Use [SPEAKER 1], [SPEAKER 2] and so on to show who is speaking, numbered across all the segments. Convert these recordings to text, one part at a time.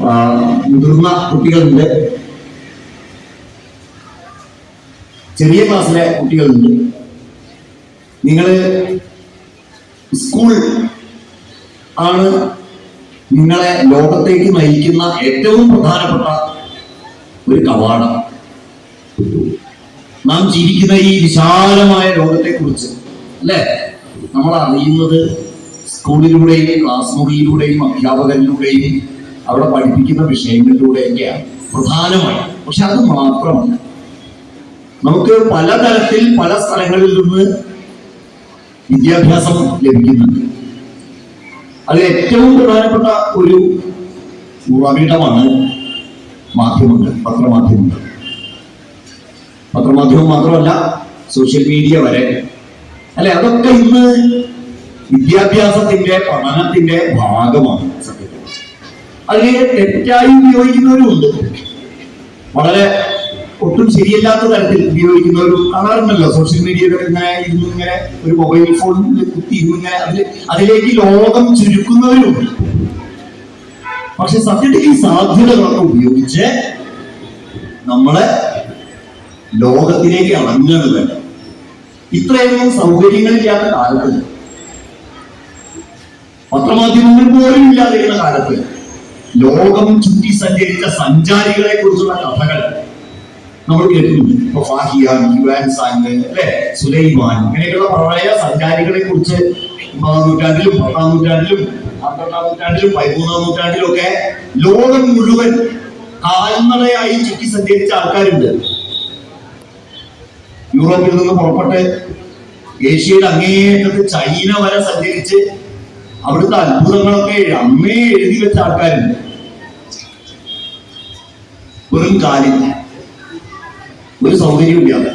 [SPEAKER 1] മുതിർന്ന കുട്ടികളുണ്ട്. ചെറിയ ക്ലാസ്സിലെ കുട്ടികളുണ്ട്. നിങ്ങൾ സ്കൂൾ ആണ് നിങ്ങളെ ലോകത്തേക്ക് നയിക്കുന്ന ഏറ്റവും പ്രധാനപ്പെട്ട ഒരു കവാടം. നാം ജീവിക്കുന്ന ഈ വിശാലമായ ലോകത്തെ കുറിച്ച് അല്ലെ? നമ്മൾ അറിയുന്നത് സ്കൂളിലൂടെയും ക്ലാസ് മുറിയിലൂടെയും അധ്യാപകരിലൂടെയും അവിടെ പഠിപ്പിക്കുന്ന വിഷയങ്ങളിലൂടെയൊക്കെയാണ് പ്രധാനമായി. പക്ഷെ അത് മാത്രമല്ല നമുക്ക് പലതരത്തിൽ പല സ്ഥലങ്ങളിൽ നിന്ന് വിദ്യാഭ്യാസം ലഭിക്കുന്നുണ്ട്. അതിൽ ഏറ്റവും പ്രധാനപ്പെട്ട ഒരു ഉറവിടമാണ് മാധ്യമങ്ങൾ പത്രമാധ്യമങ്ങൾ. പത്രമാധ്യമം മാത്രമല്ല സോഷ്യൽ മീഡിയ വരെ. അല്ലെ? അതൊക്കെ ഇന്ന് വിദ്യാഭ്യാസത്തിന്റെ പഠനത്തിന്റെ ഭാഗമാണ്. അതിനെ തെറ്റായി ഉപയോഗിക്കുന്നവരുമുണ്ട്. വളരെ ഒട്ടും ശരിയല്ലാത്ത തരത്തിൽ ഉപയോഗിക്കുന്നവരും കാണാറുണ്ടല്ലോ. സോഷ്യൽ മീഡിയയിൽ ഇങ്ങനെ ഇരുന്ന് ഇങ്ങനെ ഒരു മൊബൈൽ ഫോണിൽ കുത്തി ഇരുന്ന് അതിൽ അതിലേക്ക് ലോകം ചുരുക്കുന്നവരുമുണ്ട് പക്ഷെ സത്യത്തിൽ ഈ സാധ്യതകളൊക്കെ ഉപയോഗിച്ച് നമ്മളെ ലോകത്തിലേക്ക് വേണ്ടത് ഇത്രയധികം സൗകര്യങ്ങളില്ലാത്ത കാലത്ത് പത്രമാധ്യമങ്ങൾ പോലും ഇല്ലാതിരുന്ന കാലത്ത് ലോകം ചുറ്റി സഞ്ചരിച്ച സഞ്ചാരികളെ കുറിച്ചുള്ള കഥകൾ നമ്മൾ കേൾക്കുന്നുണ്ട് ഇപ്പൊ ഫാഹിയ അല്ലെ? സുലൈമാൻ ഇങ്ങനെയൊക്കെയുള്ള പ്രളയ സഞ്ചാരികളെ കുറിച്ച് ഒമ്പതാം നൂറ്റാണ്ടിലും പത്താം നൂറ്റാണ്ടിലും പന്ത്രണ്ടാം നൂറ്റാണ്ടിലും പതിമൂന്നാം നൂറ്റാണ്ടിലും ഒക്കെ ലോകം മുഴുവൻ കാൽനടയായി ചുറ്റി സഞ്ചരിച്ച ആൾക്കാരുണ്ട്. യൂറോപ്പിൽ നിന്ന് പുറപ്പെട്ട് ഏഷ്യയുടെ അങ്ങേയറ്റത്ത് ചൈന വരെ സഞ്ചരിച്ച് അവിടുത്തെ അത്ഭുതങ്ങളൊക്കെ അമ്മേ എഴുതി വെച്ച ആൾക്കാരുണ്ട്. വെറും കാലില്ല. ഒരു സൗകര്യം ഇല്ലാതെ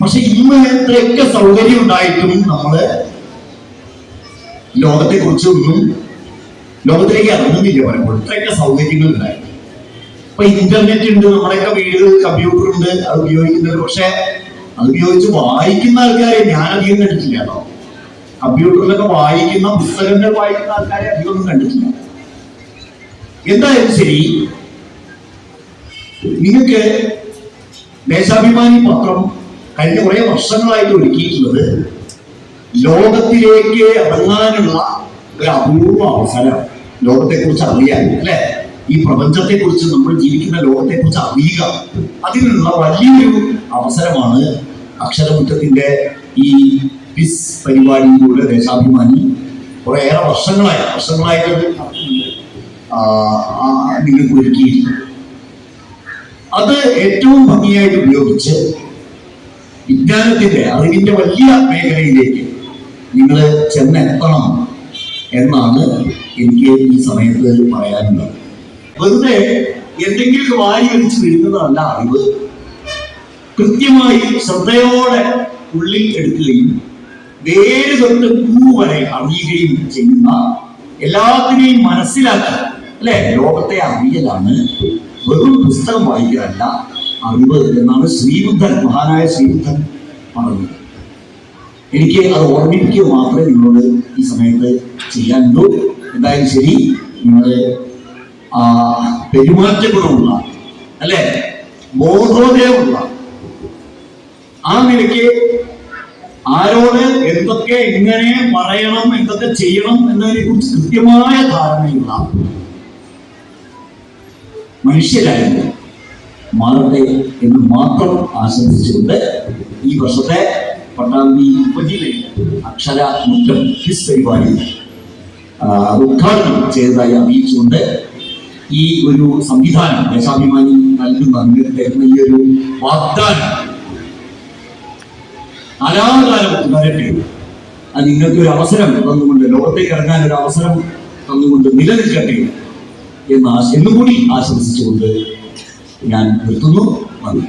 [SPEAKER 1] പക്ഷെ ഇന്ന് എത്രയൊക്കെ സൗകര്യം ഉണ്ടായിട്ടും നമ്മൾ ലോകത്തെ കുറിച്ചൊന്നും ലോകത്തിലേക്ക് ഇറങ്ങുന്നില്ല പലപ്പോഴും ഇത്രയൊക്കെ സൗകര്യങ്ങൾ ഉണ്ടായി ഇപ്പൊ ഇന്റർനെറ്റ് ഉണ്ട് നമ്മുടെയൊക്കെ വീടുകളിൽ കമ്പ്യൂട്ടർ ഉണ്ട് അത് ഉപയോഗിക്കുന്നത് പക്ഷെ അത് ഉപയോഗിച്ച് വായിക്കുന്ന ആൾക്കാരെ ഞാൻ അധികം കണ്ടിട്ടില്ല കേട്ടോ. കമ്പ്യൂട്ടറിലൊക്കെ വായിക്കുന്ന പുസ്തകങ്ങൾ വായിക്കുന്ന ആൾക്കാരെ അധികം ഒന്നും കണ്ടിട്ടില്ല. എന്തായാലും ശരി നിങ്ങൾക്ക് ദേശാഭിമാനി പത്രം കഴിഞ്ഞ കുറെ വർഷങ്ങളായിട്ട് ഒരുക്കിയിട്ടുള്ളത് ലോകത്തിലേക്ക് ഇറങ്ങാനുള്ള ഒരു അപൂർവ അവസരം ലോകത്തെ കുറിച്ച് അറിയാൻ അല്ലെ? ഈ പ്രപഞ്ചത്തെ കുറിച്ച് നമ്മൾ ജീവിക്കുന്ന ലോകത്തെ കുറിച്ച് അറിയുക അതിനുള്ള വലിയൊരു അവസരമാണ് അക്ഷരമുറ്റത്തിന്റെ ഈ പിസ് പരിപാടിയിലൂടെ ദേശാഭിമാനി കുറേയേറെ വർഷങ്ങളായി വർഷങ്ങളായിട്ട് നിങ്ങൾക്ക് ഒരുക്കിയിരിക്കുന്നു അത് ഏറ്റവും ഭംഗിയായിട്ട് ഉപയോഗിച്ച് വിജ്ഞാനത്തിന്റെ അറിവിന്റെ വലിയ മേഖലയിലേക്ക് നിങ്ങൾ ചെന്നെത്തണം എന്നാണ് എനിക്ക് ഈ സമയത്ത് പറയാനുള്ളത്. വെറുതെ എന്തെങ്കിലും വാരി വലിച്ചു വരുന്നതല്ല അറിവ്. കൃത്യമായി ശ്രദ്ധയോടെ ഉള്ളിൽ എടുക്കുകയും വേര് തൊട്ട് പൂ വരെ അറിയുകയും ചെയ്യുന്ന എല്ലാത്തിനെയും മനസ്സിലാക്കി അല്ലെ? ലോകത്തെ അറിയലാണ് വെറും പുസ്തകം വായിക്കുകയല്ല അറിവ് എന്നാണ് ശ്രീബുദ്ധൻ മഹാനായ ശ്രീബുദ്ധൻ പറഞ്ഞത്. എനിക്ക് അത് ഓർമ്മിപ്പിക്കുക മാത്രമേ നിങ്ങളോട് ഈ സമയത്ത് ചെയ്യാനുള്ളൂ. എന്തായാലും ശരി നിങ്ങളെ ആ ഗുണമുള്ള അല്ലെ? ബോധോദയമുള്ള ആ നിലയ്ക്ക് ആരോട് എന്തൊക്കെ എങ്ങനെ പറയണം എന്തൊക്കെ ചെയ്യണം എന്നതിനെ കുറിച്ച് കൃത്യമായ ധാരണയുള്ള മനുഷ്യരായിട്ട് മാറട്ടെ എന്ന് മാത്രം ആശംസിച്ചുകൊണ്ട് ഈ വർഷത്തെ പട്ടാമ്പി ഉപജില്ല അക്ഷര മുറ്റം ക്വിസ് പരിപാടി ഉദ്ഘാടനം ചെയ്തതായി അറിയിച്ചുകൊണ്ട് ഈ ഒരു സംവിധാനം ദേശാഭിമാനി നൽകുന്ന തരുന്ന ഈ ഒരു വാഗ്ദാനം കാലാകാലം വരട്ടെ അത് നിങ്ങൾക്ക് ഒരു അവസരം തന്നുകൊണ്ട് ലോകത്തേക്ക് ഇറങ്ങാൻ ഒരു അവസരം തന്നുകൊണ്ട് നിലനിൽക്കട്ടെ. എന്ന് എന്നുകൂടി ആശംസിച്ചുകൊണ്ട് ഞാൻ നിർത്തുന്നു. നന്ദി.